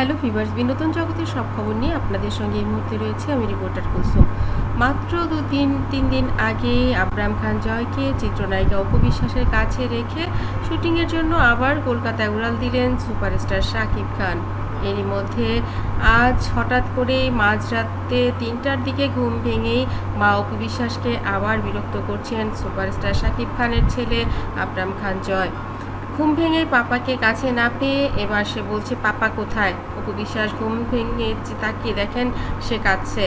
Hello viewers বিনোদন জগতের সব খবর নিয়ে আপনাদের সঙ্গে এই মুহূর্তে রয়েছে আমি রিপোর্টার কুসুম মাত্র দু তিন তিন দিন আগে আবরাম খান জয়কে চিত্রনায়িকা অপবিশ্বাসের কাছে রেখে শুটিংয়ের জন্য আবার কলকাতায় উড়াল দিলেন সুপারস্টার শাকিব খান। এরই মধ্যে আজ হঠাৎ করে মাঝরাতে তিনটার দিকে ঘুম ভেঙেই মা অপবিশ্বাসকে আবার বিরক্ত করছেন সুপারস্টার শাকিব খানের ছেলে আবরাম খান জয়। ঘুম ভেঙে পাপাকে কাছে না পেয়ে এবার সে বলছে, পাপা কোথায়? অপু বিশ্বাস ঘুম ভেঙে যে তাকিয়ে দেখেন, সে কাঁদছে।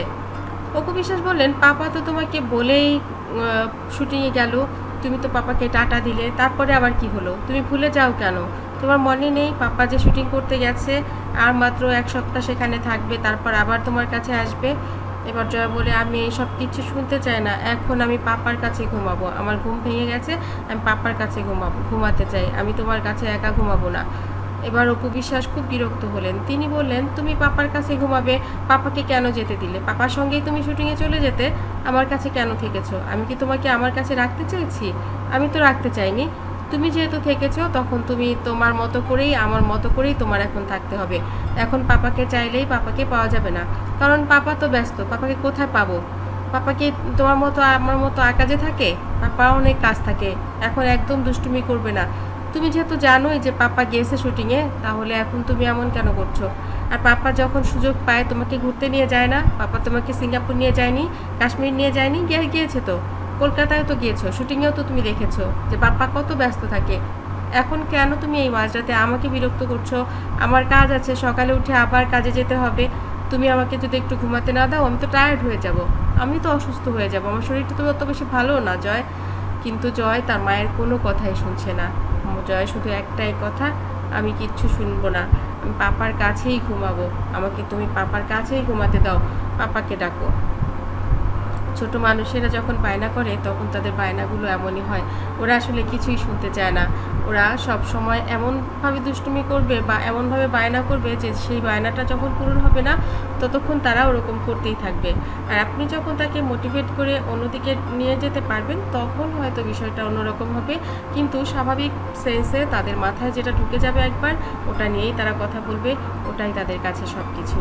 অপু বিশ্বাস বললেন, পাপা তো তোমাকে বলেই শুটিংয়ে গেল। তুমি তো পাপাকে টাটা দিলে, তারপরে আবার কি হলো? তুমি ভুলে যাও কেন? তোমার মনে নেই পাপা যে শুটিং করতে গেছে, আর মাত্র এক সপ্তাহ সেখানে থাকবে, তারপর আবার তোমার কাছে আসবে? এবার জয়া বলে, আমি সব কিছু শুনতে চাই না। এখন আমি পাপার কাছে ঘুমাবো। আমার ঘুম ভেঙে গেছে, আমি পাপার কাছে ঘুমাবো, ঘুমাতে চাই। আমি তোমার কাছে একা ঘুমাবো না। এবার অপু বিশ্বাস খুব বিরক্ত হলেন। তিনি বললেন, তুমি পাপার কাছে ঘুমাবে? পাপাকে কেন যেতে দিলে? পাপার সঙ্গেই তুমি শুটিংয়ে চলে যেতে? আমার কাছে কেন থেকেছো? আমি কি তোমাকে আমার কাছে রাখতে চাইছি আমি তো রাখতে চাইনি। তুমি যেহেতু থেকেছো, তখন তুমি তোমার মতো করেই, আমার মতো করেই তোমার এখন থাকতে হবে। এখন পাপাকে চাইলেই পাপাকে পাওয়া যাবে না। কারণ পাপা তো ব্যস্ত, পাপাকে কোথায় পাবো? পাপাকে তোমার মতো, আমার মতো আর কাজে থাকে? পাপা অনেক কাজ থাকে, এখন একদম দুষ্টুমি করবে না। তুমি যেহেতু জানোই যে পাপা গিয়েছে শুটিংয়ে, তাহলে এখন তুমি এমন কেন করছ? আর পাপা যখন সুযোগ পায়, তোমাকে ঘুরতে নিয়ে যায় না? পাপা তোমাকে সিঙ্গাপুর নিয়ে যায়নি? কাশ্মীর নিয়ে যায়নি? গিয়ে গিয়েছে তো। কলকাতায় তো গিয়েছো, শুটিংয়েও তো তুমি দেখেছ যে পাপা কত ব্যস্ত থাকে। এখন কেন তুমি এই মাঝরাতে আমাকে বিরক্ত করছ? আমার কাজ আছে, সকালে উঠে আবার কাজে যেতে হবে। তুমি আমাকে যদি একটু ঘুমাতে না দাও, আমি তো টায়ার্ড হয়ে যাব। আমি তো অসুস্থ হয়ে যাব। আমার শরীরটা তো অত বেশি ভালো না, জয়। কিন্তু জয় তার মায়ের কোনো কথাই শুনছে না। জয় শুধু একটাই কথা, আমি কিচ্ছু শুনব না। আমি পাপার কাছেই ঘুমাবো। আমাকে তুমি পাপার কাছেই ঘুমাতে দাও। পাপাকে ডাকো। ছোট মানুষেরা যখন বায়না করে, তখন তাদের বায়নাগুলো এমনই হয়। ওরা আসলে কিছুই শুনতে চায় না। ওরা সব সময় এমনভাবে দুষ্টুমি করবে বা এমনভাবে বায়না করবে যে সেই বায়নাটা যখন পূরণ হবে না, ততক্ষণ তারা ওরকম করতেই থাকবে। আর আপনি যখন তাকে মোটিভেট করে অন্যদিকে নিয়ে যেতে পারবেন, তখন হয়তো বিষয়টা অন্যরকম হবে। কিন্তু স্বাভাবিক সেন্সে তাদের মাথায় যেটা ঢুকে যাবে একবার, ওটা নিয়েই তারা কথা বলবে, ওটাই তাদের কাছে সব কিছু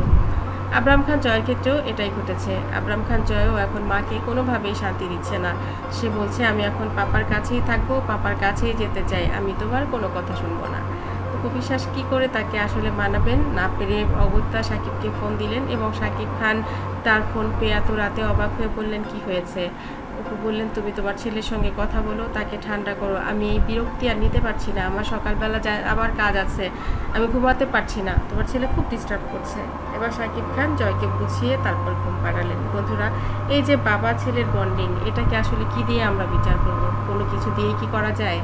আবরাম খান জয়ের ক্ষেত্রেও এটাই ঘটেছে। আবরাম খান জয়ও এখন মাকে কোনোভাবেই শান্তি দিচ্ছে না। সে বলছে, আমি এখন পাপার কাছেই থাকব, পাপার কাছেই যেতে চাই। আমি তোমার কোনো কথা শুনব না। অপু বিশ্বাস কী করে তাকে আসলে মানাবেন? না পেরে অগত্যা সাকিবকে ফোন দিলেন এবং সাকিব খান তার ফোন পেয়ে এত রাতে অবাক হয়ে বললেন, কি হয়েছে? অপু বললেন, তুমি তোমার ছেলের সঙ্গে কথা বলো, তাকে ঠান্ডা করো। আমি এই বিরক্তি আর নিতে পারছি না। আমার সকালবেলা যা, আবার কাজ আছে। আমি ঘুমাতে পারছি না। তোমার ছেলে খুব ডিস্টার্ব করছে। এবার সাকিব খান জয়কে বুঝিয়ে তারপর ঘুম পাড়ালেন। বন্ধুরা, এই যে বাবা ছেলের বন্ডিং এটাকে আসলে কি দিয়ে আমরা বিচার করব? কোনো কিছু দিয়েই কি করা যায়?